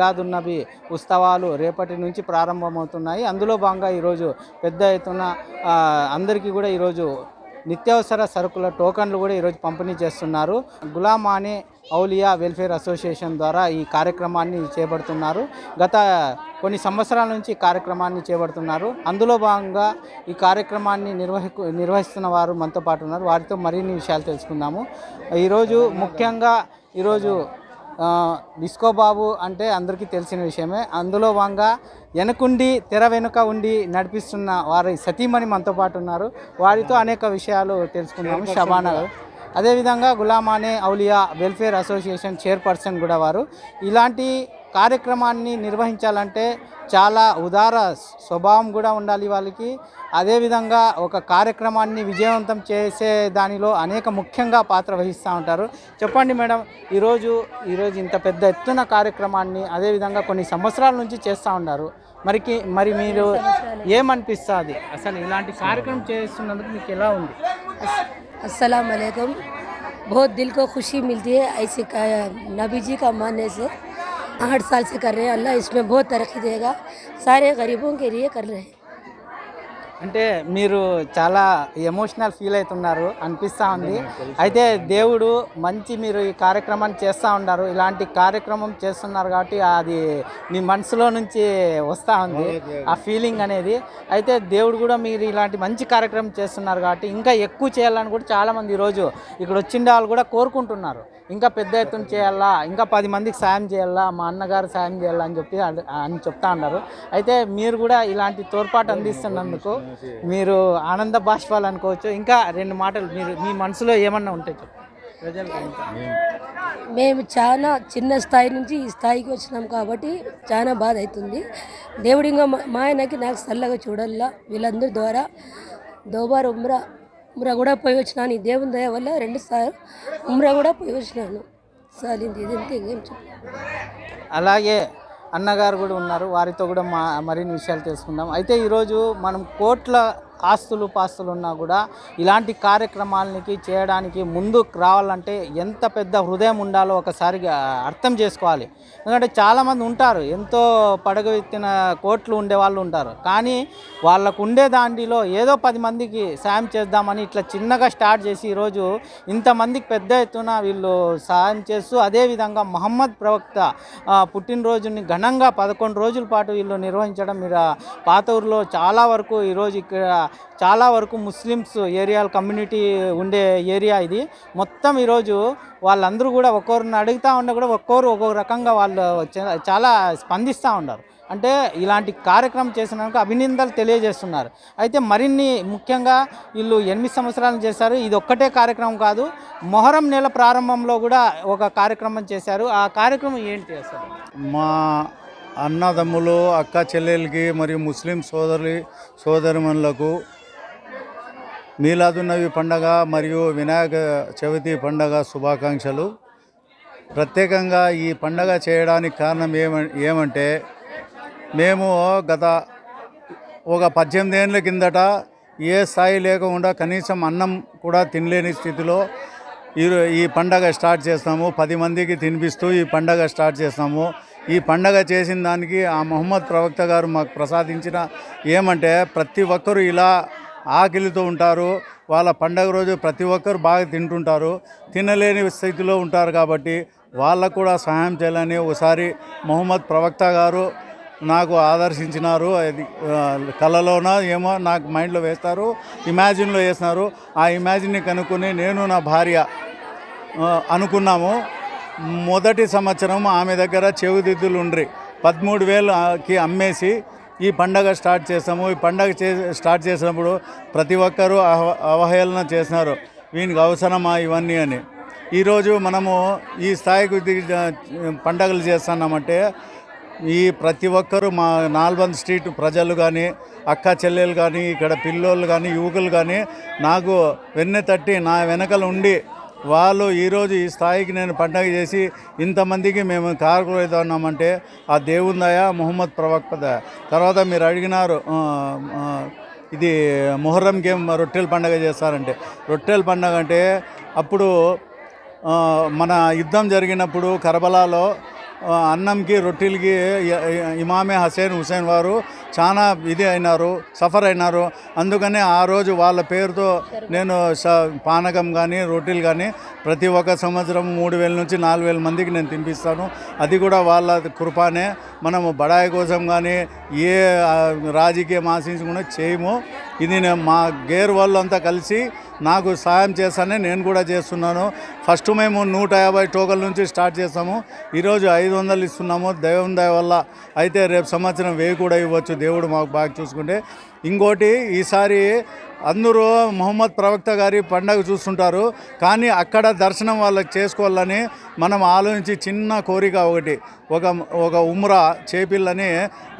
మిలాదున్నబి ఉత్సవాలు రేపటి నుంచి ప్రారంభమవుతున్నాయి. అందులో భాగంగా ఈరోజు పెద్ద ఎత్తున అందరికీ కూడా ఈరోజు నిత్యావసర సరుకుల టోకన్లు కూడా ఈరోజు పంపిణీ చేస్తున్నారు. గులామానే ఔలియా వెల్ఫేర్ అసోసియేషన్ ద్వారా ఈ కార్యక్రమాన్ని చేపడుతున్నారు. గత కొన్ని సంవత్సరాల నుంచి ఈ కార్యక్రమాన్ని చేపడుతున్నారు. అందులో భాగంగా ఈ కార్యక్రమాన్ని నిర్వహి నిర్వహిస్తున్న వారు మనతో పాటు ఉన్నారు. వారితో మరిన్ని విషయాలు తెలుసుకుందాము. ఈరోజు ముఖ్యంగా ఈరోజు డిస్కో బాబు అంటే అందరికీ తెలిసిన విషయమే. అందులో భాగంగా వెనకుండి తెర వెనుక ఉండి నడిపిస్తున్న వారి సతీమణి మనతో పాటు ఉన్నారు. వారితో అనేక విషయాలు తెలుసుకున్నాము. షబానా అదేవిధంగా Ghulamane Auliya welfare association chairperson కూడా వారు. ఇలాంటి కార్యక్రమాన్ని నిర్వహించాలంటే చాలా ఉదార స్వభావం కూడా ఉండాలి వాళ్ళకి అదేవిధంగా ఒక కార్యక్రమాన్ని విజయవంతం చేసే దానిలో అనేక ముఖ్యంగా పాత్ర వహిస్తూ ఉంటారు చెప్పండి మేడం ఈరోజు ఈరోజు ఇంత పెద్ద ఎత్తున కార్యక్రమాన్ని అదేవిధంగా కొన్ని సంవత్సరాల నుంచి చేస్తూ ఉన్నారు మరికి మరి మీరు ఏమనిపిస్తుంది అసలు ఇలాంటి కార్యక్రమం చేస్తున్నందుకు మీకు ఎలా ఉంది अस्सलाम वालेकुम बहुत दिल को खुशी मिलती है ऐसे का- नबी जी का मानने से आठ साल से कर रहे हैं। अल्लाह इसमें बहुत तरक्की देगा। सारे गरीबों के लिए कर रहे हैं। అంటే మీరు చాలా ఎమోషనల్ ఫీల్ అవుతున్నారు అనిపిస్తూ ఉంది. అయితే దేవుడు మంచి మీరు ఈ కార్యక్రమాన్ని చేస్తూ ఉన్నారు. ఇలాంటి కార్యక్రమం చేస్తున్నారు కాబట్టి అది మీ మనసులో నుంచి వస్తూ ఉంది ఆ ఫీలింగ్ అనేది. అయితే దేవుడు కూడా మీరు ఇలాంటి మంచి కార్యక్రమం చేస్తున్నారు కాబట్టి ఇంకా ఎక్కువ చేయాలని కూడా చాలామంది ఈరోజు ఇక్కడ వచ్చిండే వాళ్ళు కూడా కోరుకుంటున్నారు. ఇంకా పెద్ద ఎత్తున చేయాలా ఇంకా పది మందికి సాయం చేయాలా మా అన్నగారు సాయం చేయాలా అని చెప్పి అని చెప్తా ఉన్నారు. అయితే మీరు కూడా ఇలాంటి తోడ్పాటు అందిస్తున్నందుకు మీరు ఆనంద బాష్పాలు అనుకోవచ్చు. ఇంకా రెండు మాటలు మీరు మీ మనసులో ఏమన్నా ఉంటే చెప్పు. ప్రజలకు ఇంకా. మేము చాలా చిన్న స్థాయి నుంచి ఈ స్థాయికి వచ్చినాం కాబట్టి చాలా బాధ అవుతుంది. దేవుడు ఇంకా మా- మా ఆయనకి నాకు చల్లగా చూడాలా వీళ్ళందరి ద్వారా దోబార్ ఉమ్రా ఉమ్రా కూడా పోయి వచ్చినాను. ఈ దేవుని దయ వల్ల రెండు సార్లు ఉమ్రా కూడా పోయి వచ్చినాను. సాలింది ఇది ఇంకేం చెప్పు. అలాగే అన్నగారు కూడా ఉన్నారు. వారితో కూడా మా మరిన్ని విషయాలు తెలుసుకుందాం. అయితే ఈరోజు మనం కోట్ల ఆస్తులు పాస్తులు ఉన్నా కూడా ఇలాంటి కార్యక్రమాలకి చేయడానికి ముందుకు రావాలంటే ఎంత పెద్ద హృదయం ఉండాలో ఒకసారిగా అర్థం చేసుకోవాలి. ఎందుకంటే చాలామంది ఉంటారు ఎంతో పడగెత్తిన కోట్లు ఉండే వాళ్ళు ఉంటారు. కానీ వాళ్ళకు ఉండే దాంట్లో ఏదో పది మందికి సాయం చేద్దామని ఇట్లా చిన్నగా స్టార్ట్ చేసి ఈరోజు ఇంతమందికి పెద్ద ఎత్తున వీళ్ళు సాయం చేస్తూ అదేవిధంగా మహమ్మద్ ప్రవక్త పుట్టినరోజుని ఘనంగా పదకొండు రోజుల పాటు వీళ్ళు నిర్వహించడం మీరు పాత ఊరిలో చాలా వరకు ఈరోజు ఇక్కడ చాలా వరకు ముస్లిమ్స్ ఏరియా కమ్యూనిటీ ఉండే ఏరియా ఇది. మొత్తం ఈరోజు వాళ్ళందరూ కూడా ఒక్కొక్కరిని అడుగుతూ ఉన్నా కూడా ఒక్కొక్కరు ఒక్కొక్క రకంగా వాళ్ళు చాలా స్పందిస్తూ ఉన్నారు. అంటే ఇలాంటి కార్యక్రమం చేసినందుకు అభినందనలు తెలియజేస్తున్నారు. అయితే మరిన్ని ముఖ్యంగా వీళ్ళు ఎనిమిది సంవత్సరాలు చేశారు. ఇది ఒక్కటే కార్యక్రమం కాదు. మొహరం నెల ప్రారంభంలో కూడా ఒక కార్యక్రమం చేశారు. ఆ కార్యక్రమం ఏంటి అసలు? మా అన్నదమ్ములు అక్క చెల్లెలకి మరియు ముస్లిం సోదరులు సోదరిమణులకు మీలాదున్నవి పండగ మరియు వినాయక చవితి పండగ శుభాకాంక్షలు. ప్రత్యేకంగా ఈ పండగ చేయడానికి కారణం ఏమ ఏమంటే మేము గత ఒక పద్దెనిమిది ఏళ్ళ కిందట ఏ స్థాయి లేకుండా కనీసం అన్నం కూడా తినలేని స్థితిలో ఈ ఈ పండగ స్టార్ట్ చేస్తాము. పది మందికి తినిపిస్తూ ఈ పండగ స్టార్ట్ చేస్తాము. ఈ పండగ చేసిన దానికి ఆ మొహమ్మద్ ప్రవక్త గారు మాకు ప్రసాదించిన ఏమంటే ప్రతి ఒక్కరూ ఇలా ఆకలితో ఉంటారు. వాళ్ళ పండగ రోజు ప్రతి ఒక్కరు బాగా తింటుంటారు. తినలేని స్థితిలో ఉంటారు కాబట్టి వాళ్ళకు కూడా సహాయం చేయాలని ఒకసారి మొహమ్మద్ ప్రవక్త గారు నాకు ఆదర్శించినారు అది కళలోన ఏమో నాకు మైండ్లో వేస్తారు ఇమాజిన్లో వేస్తున్నారు ఆ ఇమాజిన్ని కనుక్కొని నేను నా భార్య అనుకున్నాము. మొదటి సంవత్సరం ఆమె దగ్గర చెవిదిద్దులు ఉండ్రి. పదమూడు వేలకి అమ్మేసి ఈ పండగ స్టార్ట్ చేస్తాము. ఈ పండగ చే స్టార్ట్ చేసినప్పుడు ప్రతి ఒక్కరూ అవ అవహేళన చేసినారు. వీనికి అవసరమా ఇవన్నీ అని. ఈరోజు మనము ఈ స్థాయికి పండగలు చేస్తున్నామంటే ఈ ప్రతి ఒక్కరూ మా నాల్బంద్ స్ట్రీట్ ప్రజలు కానీ అక్క చెల్లెలు కానీ ఇక్కడ పిల్లోళ్ళు కానీ యువకులు కానీ నాకు వెన్నె తట్టి నా వెనకలు ఉండి వాళ్ళు ఈరోజు ఈ స్థాయికి నేను పండగ చేసి ఇంతమందికి మేము కారుకున్నామంటే ఆ దేవుందయ మొహమ్మద్ ప్రవక్త దయ. తర్వాత మీరు అడిగినారు ఇది మొహర్రంకి ఏం రొట్టెల పండగ చేస్తారంటే రొట్టెల పండగ అంటే అప్పుడు మన యుద్ధం జరిగినప్పుడు కరబలాలో అన్నంకి రొట్టెలకి ఇమామే హసేన్ హుసేన్ వారు చాలా ఇది అయినారు సఫర్ అయినారు. అందుకనే ఆ రోజు వాళ్ళ పేరుతో నేను పానకం కానీ రొట్టెలు కానీ ప్రతి ఒక్క సంవత్సరం మూడు వేల నుంచి నాలుగు వేల మందికి నేను తినిపిస్తాను. అది కూడా వాళ్ళ కృపానే. మనము బడాయి కోసం కానీ ఏ రాజకీయం ఆశించకుండా చేయము. ఇది నేను మా గేర్ వాళ్ళంతా కలిసి నాకు సాయం చేస్తానే నేను కూడా చేస్తున్నాను. ఫస్ట్ మేము నూట యాభై టోకల్ నుంచి స్టార్ట్ చేస్తాము. ఈరోజు ఐదు వందలు ఇస్తున్నాము. దైవం దయ వల్ల అయితే రేపు సంవత్సరం వెయ్యి కూడా ఇవ్వచ్చు. దేవుడు మాకు బాగా చూసుకుంటే. ఇంకోటి ఈసారి అందరూ మొహమ్మద్ ప్రవక్త గారి పండగ చూస్తుంటారు. కానీ అక్కడ దర్శనం వాళ్ళకి చేసుకోవాలని మనం ఆలోచించి చిన్న కోరిక ఒకటి. ఒక ఒక ఉమ్రా చేపిల్లని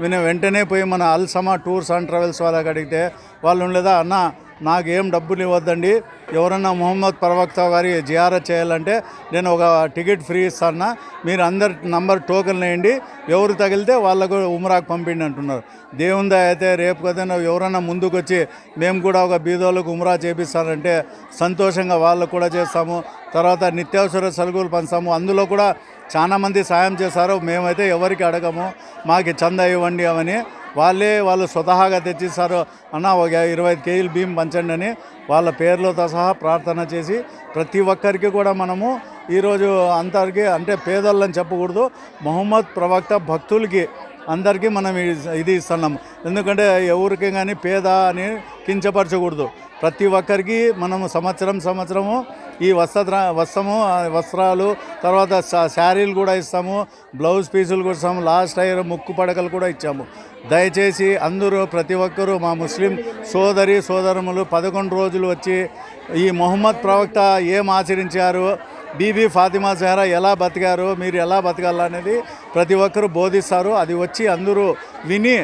విన వెంటనే పోయి మన అల్సమా టూర్స్ అండ్ ట్రావెల్స్ వాళ్ళకి అడిగితే వాళ్ళు ఉండలేదా? అన్న నాకేం డబ్బులు ఇవ్వద్దండి. ఎవరన్నా మొహమ్మద్ ప్రవక్త గారి జియారత్ చేయాలంటే నేను ఒక టికెట్ ఫ్రీ ఇస్తాను. మీరు అందరి నంబర్ టోకెన్ వేయండి. ఎవరు తగిలితే వాళ్ళకు ఉమ్రాకు పంపిండి అంటున్నారు. దేవుందా అయితే రేపు కదా ఎవరన్నా ముందుకు వచ్చి మేము కూడా ఒక బీదోళ్ళకు ఉమ్రా చేపిస్తానంటే సంతోషంగా వాళ్ళకు కూడా చేస్తాము. తర్వాత నిత్యావసర సరుకులు పంచాము అందులో కూడా చాలామంది సాయం చేశారు. మేమైతే ఎవరికి అడగము. మాకు చందా ఇవ్వండి అవని. వాళ్ళే వాళ్ళు స్వతహాగా తెచ్చిస్తారు అన్న ఒక ఇరవై ఐదు కేజీలు బియ్యం పంచండి అని వాళ్ళ పేర్లతో సహా ప్రార్థన చేసి ప్రతి ఒక్కరికి కూడా మనము ఈరోజు అందరికీ అంటే పేదోళ్ళని చెప్పకూడదు. మొహమ్మద్ ప్రవక్త భక్తులకి అందరికీ మనం ఇది- ఇస్తున్నాం ఎందుకంటే ఎవరికి కానీ పేద అని కించపరచకూడదు. ప్రతి ఒక్కరికి మనము సంవత్సరం సంవత్సరము ఈ వస్త్ర వస్త్రము వస్త్రాలు తర్వాత శారీలు కూడా ఇస్తాము. బ్లౌజ్ పీసులు కూడా ఇస్తాము. లాస్ట్ ఇయర్ ముక్కు పడకలు కూడా ఇచ్చాము. దయచేసి అందరూ ప్రతి ఒక్కరూ మా ముస్లిం సోదరి సోదరములు పదకొండు రోజులు వచ్చి ఈ మొహమ్మద్ ప్రవక్త ఏం ఆచరించారు? బీబీ ఫాతిమా జహరా ఎలా బతికారు మీరు ఎలా బతకాలనేది ప్రతి ఒక్కరూ బోధిస్తారు. అది వచ్చి అందరూ విని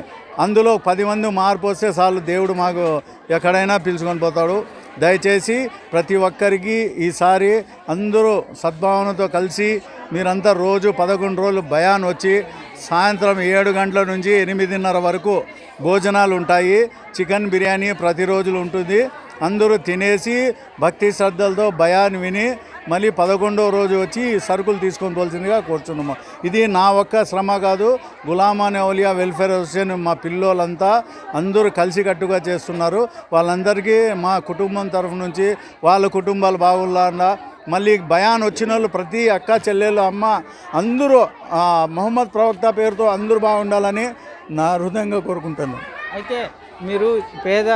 అందులో పది మంది మార్పు వస్తే చాలు దేవుడు మాకు ఎక్కడైనా పిలుచుకొని పోతాడు. దయచేసి ప్రతి ఒక్కరికి ఈసారి అందరూ సద్భావనతో కలిసి మీరంతా రోజు పదకొండు రోజులు భయాన్ వచ్చి సాయంత్రం ఏడు గంటల నుంచి ఎనిమిదిన్నర వరకు భోజనాలు ఉంటాయి. చికెన్ బిర్యానీ ప్రతిరోజులు ఉంటుంది. అందరూ తినేసి భక్తి శ్రద్ధలతో భయాన్ని విని మళ్ళీ పదకొండో రోజు వచ్చి సరుకులు తీసుకొని పోల్సిందిగా కోరుచున్నాము. ఇది నా ఒక్క శ్రమ కాదు గులామాన్ అవులియా వెల్ఫేర్ అసోసియేషన్ మా పిల్లోలంతా అందరూ కలిసికట్టుగా చేస్తున్నారు. వాళ్ళందరికీ మా కుటుంబం తరఫు నుంచి వాళ్ళ కుటుంబాలు బాగుండా మళ్ళీ భయాన్ వచ్చిన వాళ్ళు ప్రతి అక్క చెల్లెలు అమ్మ అందరూ మహమ్మద్ ప్రవక్త పేరుతో అందరూ బాగుండాలని నా హృదయంగా కోరుకుంటున్నాను. అయితే మీరు పేద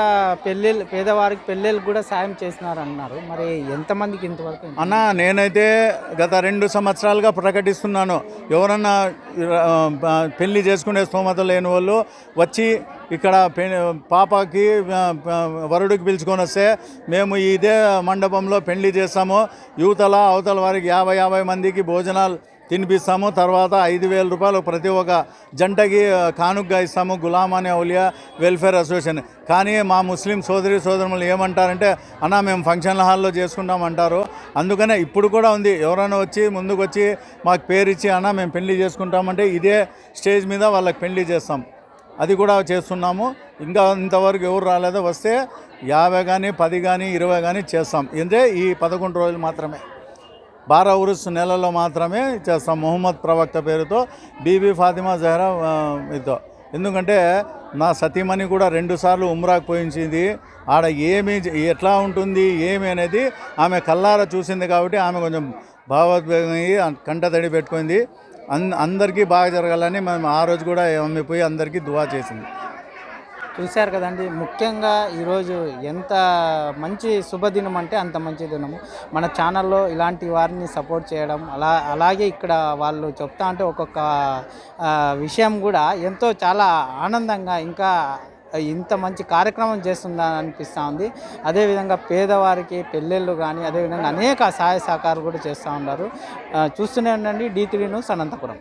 పెళ్ళిళ్ళు పేదవారికి పెళ్ళిళ్ళకి కూడా సాయం చేసినారు అన్నారు మరి ఎంతమందికి ఇంతవరకు అన్న నేనైతే గత రెండు సంవత్సరాలుగా ప్రకటిస్తున్నాను. ఎవరన్నా పెళ్ళి చేసుకునే స్తోమత లేని వాళ్ళు వచ్చి ఇక్కడ పె- పాపకి వరుడికి పిలుచుకొని వస్తే మేము ఇదే మండపంలో పెళ్ళి చేస్తాము. యువతల అవతల వారికి యాభై యాభై మందికి భోజనాలు తినిపిస్తాము. తర్వాత ఐదు వేల రూపాయలు ప్రతి ఒక్క జంటకి కానుగ్గా ఇస్తాము. Ghulamani Auliya welfare association. కానీ మా ముస్లిం సోదరి సోదరులు ఏమంటారంటే అన్న మేము ఫంక్షన్ హాల్లో చేసుకుంటాం అంటారు. అందుకనే ఇప్పుడు కూడా ఉంది. ఎవరైనా వచ్చి ముందుకు వచ్చి మాకు పేరు ఇచ్చి అన్న మేము పెళ్ళి చేసుకుంటామంటే ఇదే స్టేజ్ మీద వాళ్ళకి పెళ్ళి చేస్తాం. అది కూడా చేస్తున్నాము. ఇంకా ఇంతవరకు ఎవరు రాలేదో వస్తే యాభై కానీ పది కానీ ఇరవై కానీ చేస్తాం. అంటే ఈ పదకొండు రోజులు మాత్రమే. బారా ఉరుస్ నెలలో మాత్రమే చేస్తాం. మొహమ్మద్ ప్రవక్త పేరుతో బీబీ ఫాతిమా జహరా ఇతో ఎందుకంటే నా సతీమణి కూడా రెండుసార్లు ఉమ్రాకు పోయించింది. ఆడ ఏమి ఎట్లా ఉంటుంది ఏమి అనేది ఆమె కల్లార చూసింది కాబట్టి ఆమె కొంచెం భావోద్వేగం అయ్యి కంట తడి పెట్టుకుంది. అన్ అందరికీ బాగా జరగాలని మేము ఆ రోజు కూడా ఆమె పోయి అందరికీ దువా చేసింది. చూశారు కదండి. ముఖ్యంగా ఈరోజు ఎంత మంచి శుభదినం అంటే అంత మంచి దినము. మన ఛానల్లో ఇలాంటి వారిని సపోర్ట్ చేయడం అలా అలాగే ఇక్కడ వాళ్ళు చెప్తా అంటే ఒక్కొక్క విషయం కూడా ఎంతో చాలా ఆనందంగా ఇంకా ఇంత మంచి కార్యక్రమం చేస్తుందని అనిపిస్తూ ఉంది. అదేవిధంగా పేదవారికి పెళ్ళిళ్ళు కానీ అదేవిధంగా అనేక సహాయ సహకారాలు కూడా చేస్తూ ఉన్నారు. చూస్తూనే ఉండండి. D three news Anantapuram.